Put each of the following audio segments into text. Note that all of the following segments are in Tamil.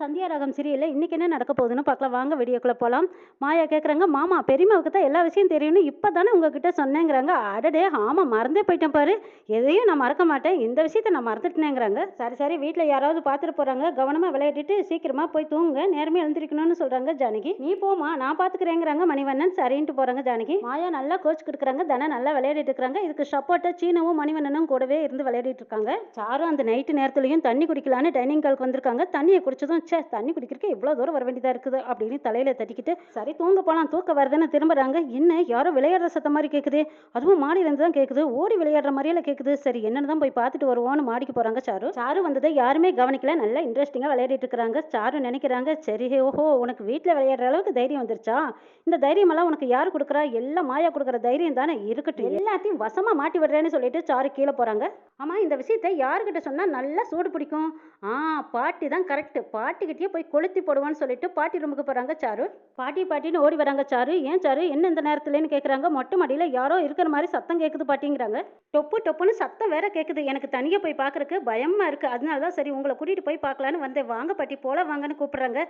சந்தியா ராகம் சீரியலில் இன்றைக்கி என்ன நடக்க போகுதுன்னு பார்க்கலாம். வாங்க வீடியோக்குள்ளே போகலாம் மாயா கேட்குறாங்க மாமா பெரியம்மாவுக்கு தான் எல்லா விஷயம் தெரியும்னு இப்போ தானே உங்ககிட்ட சொன்னேங்கிறாங்க. அடடே ஆமாம் மறந்தே போயிட்டேன் பாரு. எதையும் நான் மறக்க மாட்டேன். இந்த விஷயத்த நான் மறந்துட்டேங்கிறாங்க. சரி சரி வீட்டில் யாராவது பார்த்துட்டு போகிறாங்க கவனமாக விளையாடிட்டு சீக்கிரமாக போய் தூங்க நேரமே எழுந்திருக்கணும்னு சொல்கிறாங்க ஜானகி. நீ போமா நான் பார்த்துக்கிறேங்கிறாங்க மணிவண்ணன். சரின்ட்டு போகிறாங்க ஜானகி. மாயா நல்லா கோச் கொடுக்குறாங்க. தானே நல்லா விளையாடிட்டு இருக்காங்க. இதுக்கு சப்போர்ட்டாக சீனவும் மணிவண்ணனும் கூடவே இருந்து விளையாடிட்டு இருக்காங்க. சாரும் அந்த நைட்டு நேரத்துலையும் தண்ணி குடிக்கலான்னு டைனிங் காலுக்கு வந்திருக்காங்க. தண்ணியை குடிச்சதும் ச்சே தண்ணி குடிக்கிறதுக்கு எவ்வளோ தூரம் வர வேண்டியதாக இருக்குது? அப்படின்னு தலையில தட்டிக்கிட்டு சரி தூங்க போகலாம் தூக்க வருதுன்னு திரும்புறாங்க. என்ன யாரோ விளையாடுற சத்தம் மாதிரி கேட்குது அதுவும் மாடியிலேருந்து தான் கேட்குது ஓடி விளையாடுற மாதிரியெல்லாம் கேட்குது சரி என்னென்னு தான் போய் பார்த்துட்டு வருவோன்னு மாடிக்கு போகிறாங்க சாரு. சாரு வந்ததை யாருமே கவனிக்கல. நல்லா இன்ட்ரெஸ்டிங்காக விளையாடிட்டு இருக்கிறாங்க. சாரு நினைக்கிறாங்க சரி ஓஹோ உனக்கு வீட்டில் விளையாடுற அளவுக்கு தைரியம் வந்துருச்சா? இந்த தைரியமெல்லாம் உனக்கு யார் கொடுக்குறா? எல்லாம் மாயா கொடுக்குற தைரியம் தானே? இருக்கட்டும். எல்லாத்தையும் வசமாக மாட்டி விடுறேன்னு சொல்லிட்டு சாரு கீழே போகிறாங்க ஆமாம் இந்த விஷயத்தை யாருக்கிட்ட சொன்னால் நல்லா சூடு பிடிக்கும். ஆ பாட்டி தான் கரெக்ட் பாட்டிக்கிட்டே போய் கொளுத்தி போடுவான்னு சொல்லிட்டு பாட்டி ரூமுக்கு போகிறாங்க சாரு. பாட்டி பாட்டின்னு ஓடி வராங்க சாரு. ஏன் சாரு என்ன இந்த நேரத்துலன்னு கேட்குறாங்க மொட்டை மாடியில் யாரோ இருக்கிற மாதிரி சத்தம் கேட்குது பாட்டிங்கிறாங்க. டொப்பு டொப்புன்னு சத்தம் வேற கேட்குது எனக்கு தனியாக போய் பார்க்குறக்கு பயமாக இருக்குது அதனால தான் சரி உங்களை கூட்டிகிட்டு போய் பார்க்கலான்னு வந்தேன். வாங்க பாட்டி போல வாங்கன்னு கூப்பிட்றாங்க.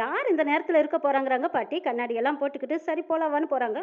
யார் இந்த நேரத்தில் இருக்க போகிறாங்கிறாங்க பாட்டி? கண்ணாடி எல்லாம் போட்டுக்கிட்டு சரி போலாவான்னு போகிறாங்க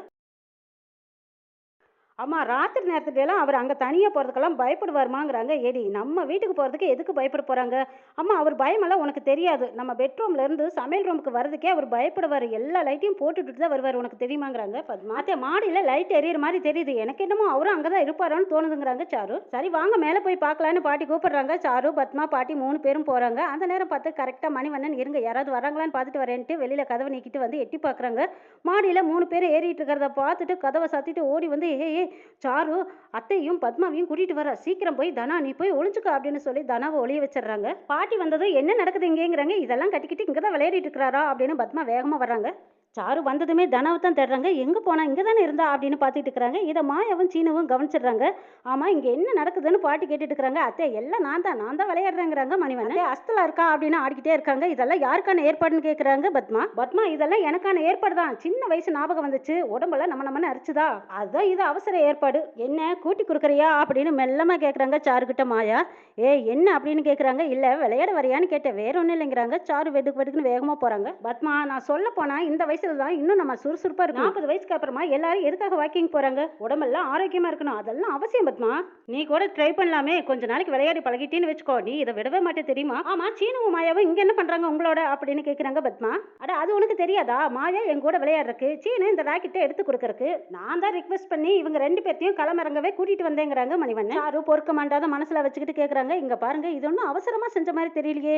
அம்மா ராத்திரி நேரத்துலலாம் அவர் அங்கே தனியாக போகிறதுக்கெல்லாம் பயப்படுவாருமாங்கிறாங்க. ஏடி நம்ம வீட்டுக்கு போகிறதுக்கு எதுக்கு பயப்பட போகிறாங்க அம்மா அவர் பயமெல்லாம் உனக்கு தெரியாது. நம்ம பெட்ரூம்லேருந்து சமையல் ரூமுக்கு வரதுக்கே அவர் பயப்படுவார். எல்லா லைட்டையும் போட்டுட்டு தான் வருவார் உனக்கு தெரியுமாங்கிறாங்க. பத்மா மாடியில் லைட் எரியற மாதிரி தெரியுது. எனக்கு என்னமோ அவரும் அங்கே தான் இருப்பாரோன்னு தோணுதுங்கிறாங்க சாரு. சரி வாங்க மேலே போய் பார்க்கலான்னு பாட்டி கூப்பிடுறாங்க. சாரு பத்மா பாட்டி மூணு பேரும் போகிறாங்க அந்த நேரம் பார்த்து கரெக்டாக மணி வண்ணன் இருங்க யாராவது வராங்களான்னு பார்த்துட்டு வரேன்ட்டு வெளியில் கதவை நீக்கிட்டு வந்து எட்டி பார்க்குறாங்க. மாடியில் மூணு பேர் ஏறிட்டு இருக்கிறத பார்த்துட்டு கதவை சாத்திட்டு ஓடி வந்து ஏ ஏ சாரு அத்தையும் பத்மாவையும் கூட்டிட்டு வர. சீக்கிரம் போய் தனா நீ போய் ஒளிஞ்சுக்க அப்படின்னு சொல்லி தனாவை ஒளிய வச்சிடுறாங்க. பாட்டி வந்ததும் என்ன நடக்குது இங்கேங்கிறாங்க. இதெல்லாம் கட்டிக்கிட்டு இங்கே தான் விளையாடிட்டு இருக்கிறாரா அப்படின்னு பத்மா வேகமாக வர்றாங்க. சாரு வந்ததுமே தனாவை தான் தேடுறாங்க. எங்கே போனா இங்கே தானே இருந்தா அப்படின்னு பார்த்துட்டு இருக்கிறாங்க. இதை மாயாவும் சீனவும் கவனிச்சிடுறாங்க. ஆமாம் இங்கே என்ன நடக்குதுன்னு பாட்டி கேட்டுட்டு இருக்கிறாங்க. அத்தை எல்லாம் நான் தான் நான் தான் விளையாடுறேங்கிறாங்க மணிவன் "அத்தை, அஸ்தலா இருக்கா அப்படின்னு ஆடிக்கிட்டே இருக்காங்க. இதெல்லாம் யாருக்கான ஏற்பாடுன்னு கேட்குறாங்க பத்மா. பத்மா இதெல்லாம் எனக்கான ஏற்பாடு தான். சின்ன வயசு ஞாபகம் வந்துச்சு. உடம்புல நம்ம நம்மன்னு அரிச்சுதா? அதுதான் இது அவசர ஏற்பாடு. என்ன கூட்டி கொடுக்குறியா அப்படின்னு மெல்லமாக கேட்குறாங்க சாருக்கிட்ட மாயா. ஏ என்ன அப்படின்னு கேட்குறாங்க இல்லை விளையாட வரையான்னு கேட்டேன். வேற ஒன்றும் இல்லைங்கிறாங்க. சாரு வெடுக்கு வெடுக்குன்னு வேகமாக போகிறாங்க பத்மா நான் சொல்ல போனால் இந்த வயசு வயசுல தான் இன்னும் நம்ம சுறுசுறுப்பாக இருக்கும் நாற்பது வயசுக்கு அப்புறமா எல்லாரும் எதுக்காக வாக்கிங் போகிறாங்க உடம்பெல்லாம் ஆரோக்கியமாக இருக்கணும். அதெல்லாம் அவசியம் பத்மா. நீ கூட ட்ரை பண்ணலாமே. கொஞ்ச நாளைக்கு விளையாடி பழகிட்டேன்னு வச்சுக்கோ. நீ இதை விடவே மாட்டே தெரியுமா? ஆமா சீனவும் மாயாவும் இங்க என்ன பண்றாங்க உங்களோட அப்படின்னு கேக்குறாங்க பத்மா. அட அது உனக்கு தெரியாதா? மாயா என் கூட விளையாடுறதுக்கு சீனு இந்த ராக்கெட்டை எடுத்து கொடுக்கறக்கு நான் தான் ரிக்வெஸ்ட் பண்ணி இவங்க ரெண்டு பேர்த்தையும் களமிறங்கவே கூட்டிட்டு வந்தேங்கிறாங்க மணிவண்ணன். யாரும் பொறுக்க மாட்டாத மனசுல வச்சுக்கிட்டு கேக்குறாங்க. இங்க பாருங்க இது ஒன்றும் அவசரமா செஞ்ச மாதிரி தெரியலையே.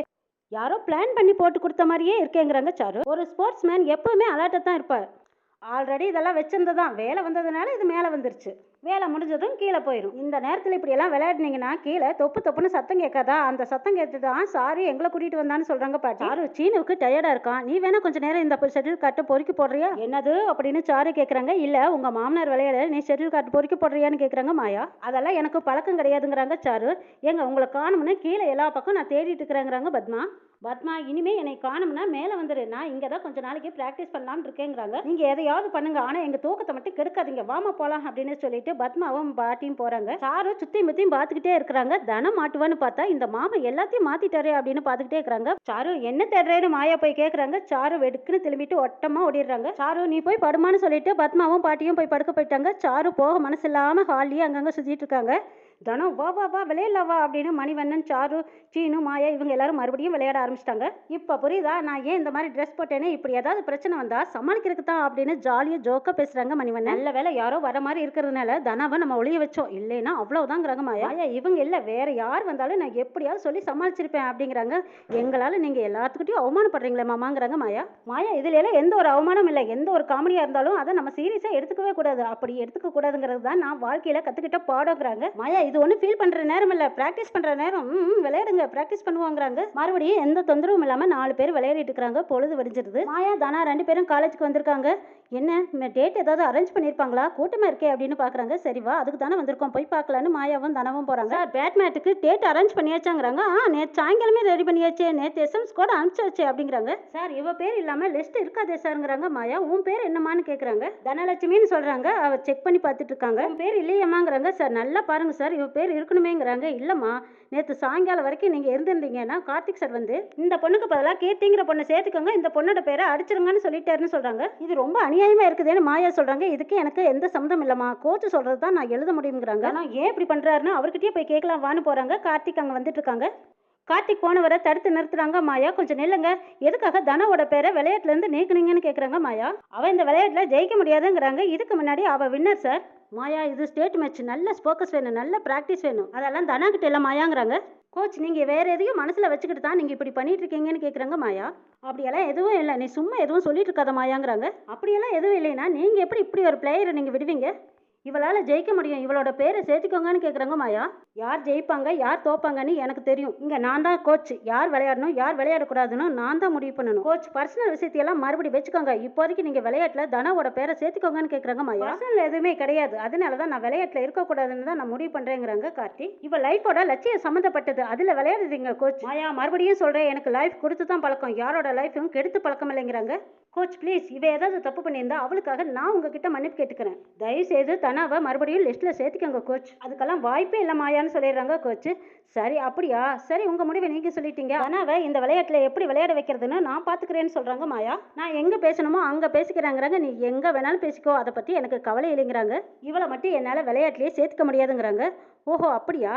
யாரோ பிளான் பண்ணி போட்டு கொடுத்த மாதிரியே இருக்கேங்கிறாங்க சாரு. ஒரு ஸ்போர்ட்ஸ் மேன் எப்பவுமே அலர்ட்டாக தான் இருப்பார். ஆல்ரெடி இதெல்லாம் வச்சிருந்ததான். வேலை வந்ததுனால இது மேலே வந்துருச்சு. வேலை முடிஞ்சதும் கீழே போயிடும் இந்த நேரத்தில் இப்படியெல்லாம் விளையாடுனீங்கன்னா கீழே தொப்பு தொப்புன்னு சத்தம் கேட்காதா? அந்த சத்தம் கேட்டு தான் சாரி எங்களை கூட்டிகிட்டு வந்தான்னு சொல்கிறாங்க பாட்டி. சாரு சீனுவுக்கு டயர்டாக இருக்கான். நீ வேணா கொஞ்சம் நேரம் இந்த ஷெட்யூல் காட்டு பொறுக்கி போடுறியா? என்னது அப்படின்னு சாரு கேட்குறாங்க இல்லை உங்கள் மாமனார் விளையாட நீ ஷெட்யூல் காட்டு பொறுக்கி போடுறியான்னு கேட்குறாங்க மாயா. அதெல்லாம் எனக்கு பழக்கம் கிடையாதுங்கிறாங்க சாரு. ஏங்க உங்களை காணும்னு கீழே எல்லா பக்கம் நான் தேடிட்டு இருக்கிறேங்கிறாங்க பத்மா. பத்மா இனிமே என்னை காணும்னா மேலே வந்துரு. நான் இங்கே தான் கொஞ்ச நாளைக்கு ப்ராக்டிஸ் பண்ணலாம்னு இருக்கேங்கிறாங்க. நீங்கள் எதையாவது பண்ணுங்க. ஆனால் எங்கள் தூக்கத்தை மட்டும் கெடுக்காதீங்க. வாமா போகலாம் அப்படின்னு சொல்லிட்டு பத்மாவும் பாட்டியும் போகிறாங்க சாரு சுத்தியும் முத்தியும் பார்த்துக்கிட்டே இருக்கிறாங்க. தனம் மாட்டுவான்னு பார்த்தா இந்த மாமா எல்லாத்தையும் மாத்திட்டாரு அப்படின்னு பார்த்துக்கிட்டே இருக்கிறாங்க. சாரு என்ன தேடுறேன்னு மாயா போய் கேட்குறாங்க சாரு வெடுக்குன்னு திரும்பிட்டு ஒட்டமா ஓடிடுறாங்க. சாரு நீ போய் படுமான்னு சொல்லிட்டு பத்மாவும் பாட்டியும் போய் படுக்க போயிட்டாங்க. சாரு போக மனசு இல்லாம ஹாலியே அங்கங்கே சுத்திட்டு இருக்காங்க. தனம் வா வா வா விளையாடலாம் வா அப்படின்னு மணிவண்ணன் சாரு சீனு மாயா இவங்க எல்லாரும் மறுபடியும் விளையாட ஆரம்பிச்சிட்டாங்க. இப்போ புரியுதா? நான் ஏன் இந்த மாதிரி ட்ரெஸ் போட்டேனே? இப்படி ஏதாவது பிரச்சனை வந்தா சமாளிக்கிறதுக்கு தான் அப்படின்னு ஜாலியாக ஜோக்காக பேசுறாங்க மணிவண்ணன். நல்ல வேலை யாரோ வர மாதிரி இருக்கிறதுனால தனாவை நம்ம ஒளிய வச்சோம். இல்லைன்னா அவ்வளவுதாங்கிறாங்க மாயா. மாயா இவங்க இல்லை வேற யார் வந்தாலும் நான் எப்படியாவது சொல்லி சமாளிச்சிருப்பேன் அப்படிங்கிறாங்க. எங்களால் நீங்கள் எல்லாத்துக்கிட்டையும் அவமானப்படுறீங்களே மாமாங்கிறாங்க மாயா. மாயா இதுல எல்லாம் எந்த ஒரு அவமானம் இல்லை. எந்த ஒரு காமெடியாக இருந்தாலும் அதை நம்ம சீரியஸாக எடுத்துக்கவே கூடாது. அப்படி எடுத்துக்க கூடாதுங்கிறது தான் நான் வாழ்க்கையில் கற்றுக்கிட்ட பாடங்கிறாங்க. மாயா இது ஒன்றும் ஃபீல் பண்ணுற நேரம் இல்லை. ப்ராக்டிஸ் பண்ணுற நேரம் விளையாடுங்க. ப்ராக்டிஸ் பண்ணுவாங்கிறாங்க. மறுபடியும் எந்த தொந்தரவும் இல்லாமல் நாலு பேர் விளையாடிட்டு இருக்கிறாங்க. பொழுது வடிஞ்சிருது. மாயா தானா ரெண்டு பேரும் காலேஜுக்கு வந்திருக்காங்க. என்ன டேட் ஏதாவது அரேஞ்ச் பண்ணியிருப்பாங்களா கூட்டமாக இருக்கே அப்படின்னு பார்க்குறாங்க சரிவா அதுக்கு தானே வந்திருக்கோம். போய் பார்க்கலான்னு மாயாவும் தனவும் போகிறாங்க பேட்மேட்டுக்கு பேட் மேட்டுக்கு டேட் அரேஞ்ச் பண்ணியாச்சாங்கிறாங்க. ஆ நேற்று சாயங்காலமே ரெடி பண்ணியாச்சே. நேற்று எஸ்எம்ஸ் கூட அனுப்பிச்சாச்சே அப்படிங்கிறாங்க. சார் இவ பேர் இல்லாமல் லிஸ்ட் இருக்காதே சாருங்கிறாங்க. மாயா உன் பேர் என்னமான்னு கேட்குறாங்க தனலட்சுமின்னு சொல்கிறாங்க அவர் செக் பண்ணி பார்த்துட்டு இருக்காங்க. உன் பேர் இல்லையம்மாங்கிறாங்க. சார் நல்லா பாருங்க சார். இவ பேர் இருக்கணுமேங்கிறாங்க. இல்லைம்மா நேற்று சாயங்காலம் வரைக்கும் நீங்கள் இருந்திருந்தீங்கன்னா கார்த்திக் சார் வந்து இந்த பொண்ணுக்கு பதிலாக கீர்த்திங்கிற பொண்ணை சேர்த்துக்கோங்க. இந்த பொண்ணோட பேரை அடிச்சிருங்கன்னு சொல்லிட்டாருன்னு சொல்கிறாங்க இது ரொம்ப அநியாயமாக இருக்குதுன்னு மாயா சொல்கிறாங்க இதுக்கு எனக்கு எந்த சம்மந்தம் இல்லைம்மா. கோச் சொல்கிறது தான் நான் எழுத முடியுங்கிறாங்க ஆனால் ஏன் இப்படி பண்ணுறாருன்னு அவர்கிட்டயே போய் கேட்கலாம். வான்னு போகிறாங்க கார்த்திக் அங்கே வந்துட்டு இருக்காங்க. கார்த்திக் போனவரை தடுத்து நிறுத்துறாங்க மாயா. கொஞ்சம் நில்லுங்க. எதுக்காக தனவோட பேரை விளையாட்டுலேருந்து நீக்குனீங்கன்னு கேட்குறாங்க மாயா. அவன் இந்த விளையாட்டில் ஜெயிக்க முடியாதுங்கிறாங்க. இதுக்கு முன்னாடி அவள் வின்னர் சார் மாயா இது ஸ்டேட் மேட்ச் நல்ல ஸ்போக்கஸ் வேணும். நல்ல ப்ராக்டிஸ் வேணும். அதெல்லாம் தனா கிட்ட இல்லை மாயாங்கிறாங்க. கோச் நீங்கள் வேற எதையும் மனசில் வச்சுக்கிட்டு தான் நீங்கள் இப்படி பண்ணிட்டு இருக்கீங்கன்னு கேட்குறாங்க மாயா. அப்படியெல்லாம் எதுவும் இல்லை. நீ சும்மா எதுவும் சொல்லிட்டு இருக்காத மாயாங்கிறாங்க. அப்படியெல்லாம் எதுவும் இல்லைன்னா நீங்கள் எப்படி இப்படி ஒரு பிளேயரை நீங்கள் விடுவீங்க? இவளால் ஜெயிக்க முடியும். இவளோட பேரை சேர்த்துக்கோங்கன்னு கேட்குறாங்க மாயா. யார் ஜெயிப்பாங்க யார் தோப்பாங்கன்னு எனக்கு தெரியும். இங்கே நான் தான் கோச் யார் விளையாடணும் யார் விளையாடக்கூடாதுன்னு நான் தான் முடிவு பண்ணணும். கோச் பர்சனல் விஷயத்தையெல்லாம் மறுபடி வச்சுக்கோங்க. இப்போதைக்கு நீங்கள் விளையாட்டில் தனாவோட பேரை சேர்த்துக்கோங்கன்னு கேட்குறாங்க மாயா பர்சனல் எதுவுமே கிடையாது. அதனால தான் நான் விளையாட்டில் இருக்கக்கூடாதுன்னு தான் நான் முடிவு பண்ணுறேங்கிறாங்க கார்த்தி. இவ லைஃபோட லட்சியம் சம்மந்தப்பட்டது அதில் விளையாடுறீங்க கோச் மாயா மறுபடியும் சொல்கிறேன் எனக்கு லைஃப் கொடுத்து தான் பழக்கம். யாரோட லைஃபும் கெடுத்து பழக்கம் இல்லைங்கிறாங்க. கோச் ப்ளீஸ் இவ ஏதாவது தப்பு பண்ணியிருந்தா அவளுக்காக நான் உங்ககிட்ட மன்னிப்பு கேட்டுக்கிறேன். தயவு செய்து தனாவை மறுபடியும் லிஸ்ட்டில் சேர்த்துக்கோங்க கோச் அதுக்கெல்லாம் வாய்ப்பே இல்லை மாயான்னு சொல்லிடுறாங்க கோச் சரி அப்படியா? சரி உங்கள் முடிவை நீங்கள் சொல்லிட்டீங்க. தனாவை இந்த விளையாட்டில் எப்படி விளையாட வைக்கிறதுன்னு நான் பார்த்துக்கிறேன்னு சொல்கிறாங்க மாயா. நான் எங்கே பேசணுமோ அங்கே பேசிக்கிறாங்கிறாங்க. நீ எங்கே வேணாலும் பேசிக்கோ அதை பற்றி எனக்கு கவலை இல்லைங்கிறாங்க. இவளை மட்டும் என்னால் விளையாட்டுலேயே சேர்த்துக்க முடியாதுங்கிறாங்க. ஓஹோ அப்படியா?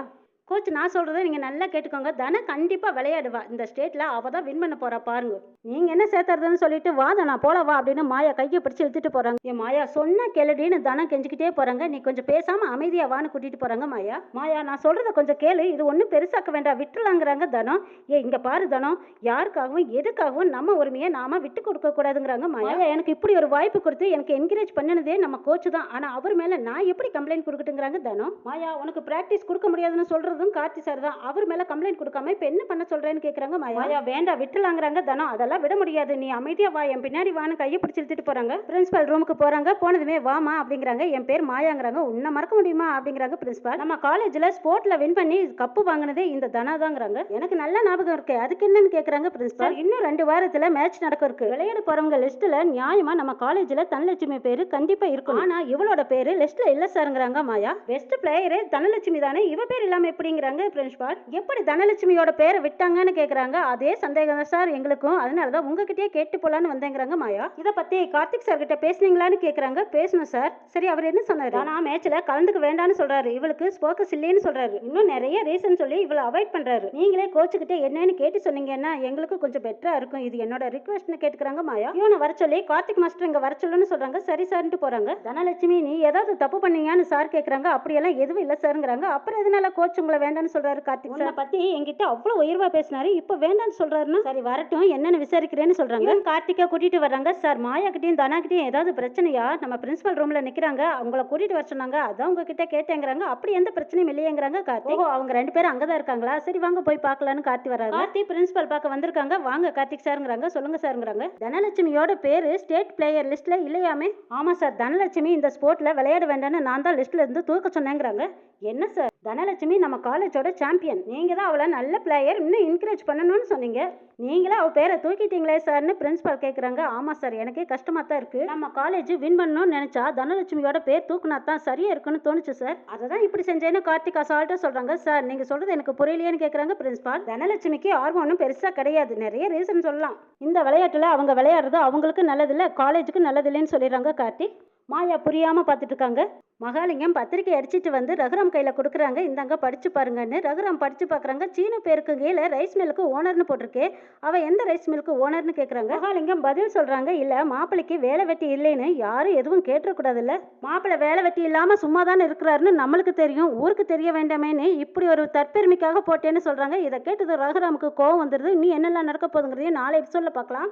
கோச் நான் சொல்கிறத நீங்கள் நல்லா கேட்டுக்கோங்க. தன கண்டிப்பாக விளையாடுவா. இந்த ஸ்டேட்டில் அவள் தான் வின் பண்ண போகிறா பாருங்க. நீங்கள் என்ன சேர்த்துறதுன்னு சொல்லிட்டு வா நான் போல வா அப்படின்னு மாயா கையை பிடிச்சி இழுத்துட்டு போகிறாங்க ஏ மாயா சொன்னா கேளுடின்னு தனம் கெஞ்சிக்கிட்டே போகிறாங்க நீ கொஞ்சம் பேசாமல் அமைதியாக வான்னு கூட்டிகிட்டு போகிறாங்க மாயா. மாயா நான் சொல்கிறத கொஞ்சம் கேளு. இது ஒன்றும் பெருசாக்க வேண்டாம். விட்டுலாங்கிறாங்க தனம். ஏ இங்கே பாரு தனம். யாருக்காகவும் எதுக்காகவும் நம்ம உரிமையை நாம விட்டு கொடுக்க கூடாதுங்கிறாங்க மாயா. எனக்கு இப்படி ஒரு வாய்ப்பு கொடுத்து எனக்கு என்கரேஜ் பண்ணினதே நம்ம கோச் தான். ஆனால் அவர் மேலே நான் எப்படி கம்ப்ளைண்ட் கொடுக்கட்டுங்கிறாங்க தனம்? மாயா உனக்கு ப்ராக்டிஸ் கொடுக்க முடியாதுன்னு சொல்கிறதும் கார்த்தி சார் தான். அவர் மேலே கம்ப்ளைண்ட் கொடுக்காம இப்போ என்ன பண்ண சொல்கிறேன்னு கேட்குறாங்க மாயா. மாயா வேண்டாம். விட்டுலாங்கிறாங்க தனம். அதெல்லாம் விட முடியாது. நீ அமைதியாக வா. என் பின்னாடி வான்னு கையை பிடிச்சி இழுத்துட்டு போகிறாங்க பிரின்ஸ்பால் ரூமுக்கு போகிறாங்க போனதுமே வாமா அப்படிங்கிறாங்க. என் பேர் மாயாங்கிறாங்க. உன்னை மறக்க முடியுமா அப்படிங்கிறாங்க பிரின்ஸ்பால் நம்ம காலேஜில் ஸ்போர்ட்டில் வின் பண்ணி கப்பு வாங்கினதே இந்த தனாதாங்கிறாங்க. எனக்கு நல்ல ஞாபகம் இருக்கு. அதுக்கு என்னன்னு கேட்குறாங்க பிரின்ஸ்பால் இன்னும் ரெண்டு வாரத்தில் மேட்ச் நடக்க இருக்கு. விளையாட போகிறவங்க லிஸ்ட்டில் நியாயமாக நம்ம காலேஜில் தனலட்சுமி பேர் கண்டிப்பாக இருக்கும் ஆனால் இவளோட பேர் லிஸ்ட்டில் இல்லை சாருங்கிறாங்க மாயா. பெஸ்ட் பிளேயரு தனலட்சுமி தானே. இவ பேர் இல்லாமல் எப்படிங்கிறாங்க பிரின்ஸ்பால் எப்படி தனலட்சுமியோட பேரை விட்டாங்கன்னு கேட்குறாங்க அதே சந்தேகம் தான் சார் எங்களுக்கும். அதனால தான் உங்ககிட்டயே கேட்டு போலான்னு வந்தேங்கிறாங்க மாயா. இதை பற்றி கார்த்திக் சார் கிட்ட பேசுனீங்களான்னு கேட்குறாங்க பேசணும் சார் சரி அவர் என்ன சொன்னார்? ஆனால் மேட்ச்சில் கலந்துக்க வேண்டாம்னு சொல்றாரு. இவளுக்கு ஸ்போக்கஸ் இல்லைன்னு சொல்றாரு. இன்னும் நிறைய ரீசன் சொல்லி இவளை அவாய்ட் பண்றாரு. நீங்களே கோச்சுக்கிட்ட என்னன்னு கேட்டு சொன்னீங்கன்னா எங்களுக்கு கொஞ்சம் பெட்டரா இருக்கும். இது என்னோட ரிக்வெஸ்ட்னு கேட்டுக்கிறாங்க மாயா. இவனை வர சொல்லி கார்த்திக் மாஸ்டர் இங்க வர சொல்லுன்னு சொல்றாங்க. சரி சார்ன்ட்டு போறாங்க. தனலட்சுமி நீ ஏதாவது தப்பு பண்ணீங்கன்னு சார் கேட்குறாங்க அப்படியெல்லாம் எதுவும் இல்லை சாருங்கிறாங்க அப்புறம் எதனால கோச் உங்களை வேண்டாம்னு சொல்றாரு கார்த்திக் உன்னை பத்தி என்கிட்ட அவ்வளோ உயர்வா பேசினாரு. இப்போ வேண்டாம்னு சொல்றாருன்னா? சரி வரட்டும். என்னன்னு விசாரிக்கிறேன்னு சொல்றாங்க. கார்த்திகா கூட்டிட்டு வர்றாங்க? சார் மாயா கிட்டயும் தனா கிட்டயும் ஏதாவது பிரச்சனையா? நம்ம பிரின்சிபல் ரூம்ல நிக்கிறாங்க. அவங்கள கூட்டிட்டு வர சொன்னாங்க. அதான் உங்ககிட்ட கேட்டேங்கிறாங்க. அப்படி எந்த பிரச்சனையும் இல்லையேங்கிறாங்க கார்த்தி ஓ அவங்க ரெண்டு பேரும் அங்கதான் இருக்காங்களா? சரி வாங்க போய் பார்க்கலான்னு கார்த்தி வராங்க கார்த்தி பிரின்சிபல் பார்க்க வந்திருக்காங்க. வாங்க கார்த்திக் சாருங்கிறாங்க. சொல்லுங்க சாருங்கிறாங்க. தனலட்சுமியோட பேரு ஸ்டேட் பிளேயர் லிஸ்ட்ல இல்லையாமே? ஆமா சார் தனலட்சுமி இந்த ஸ்போர்ட்ல விளையாட வேண்டாம்னு நான் தான் லிஸ்ட்ல இருந்து தூக்க சொன்னேங்கிறாங்க. என்ன சார்? தனலட்சுமி நம்ம காலேஜோட சாம்பியன் நீங்கள் தான் அவளை நல்ல பிளேயர் இன்னும் என்கரேஜ் பண்ணணும்னு சொன்னீங்க. நீங்களே அவள் பேரை தூக்கிட்டீங்களே சார்னு பிரின்ஸிபால் கேட்குறாங்க ஆமாம் சார் எனக்கே கஷ்டமாக தான் இருக்குது நம்ம காலேஜ் வின் பண்ணணும்னு நினச்சா தனலட்சுமியோட பேர் தூக்குனா தான் சரியாக இருக்குன்னு தோணுச்சு சார் அதை தான் இப்படி செஞ்சேன்னு கார்த்திக் அசால்ட்டாக சொல்கிறாங்க சார் நீங்கள் சொல்கிறது எனக்கு புரியலையேன்னு கேட்குறாங்க பிரின்ஸிபால் தனலட்சுமிக்கு ஆர்வம் ஒன்றும் கிடையாது. நிறைய ரீசன் சொல்லலாம். இந்த விளையாட்டில் அவங்க விளையாடுறது அவங்களுக்கு நல்லதில்லை காலேஜுக்கு நல்லதில்லைன்னு சொல்லிடுறாங்க கார்த்திக். மாயா புரியாம பார்த்துட்டு இருக்காங்க மகாலிங்கம் பத்திரிக்கை அடிச்சிட்டு வந்து ரகுராம் கையில் கொடுக்குறாங்க. இந்தாங்க படிச்சு பாருங்கன்னு. ரகுராம் படிச்சு பார்க்குறாங்க சீன பேருக்கு கீழே ரைஸ் மில்லுக்கு ஓனர்னு போட்டிருக்கே. அவ எந்த ரைஸ் மில்லுக்கு ஓனர்னு கேட்குறாங்க மகாலிங்கம் பதில் சொல்றாங்க இல்ல மாப்பிளைக்கு வேலை வெட்டி இல்லைன்னு யாரும் எதுவும் கேட்டுறக்கூடாதுல்ல மாப்பிள்ளை வேலை வெட்டி இல்லாம சும்மா தானே இருக்கிறாருன்னு நம்மளுக்கு தெரியும். ஊருக்கு தெரிய வேண்டாமேன்னு இப்படி ஒரு தற்பெருமைக்காக போட்டேன்னு சொல்றாங்க. இதை கேட்டது ரகுராமுக்கு கோவம் வந்துடுது நீ என்னெல்லாம் நடக்க போதுங்கிறதையும் நாளை எபிசோட்ல பார்க்கலாம்.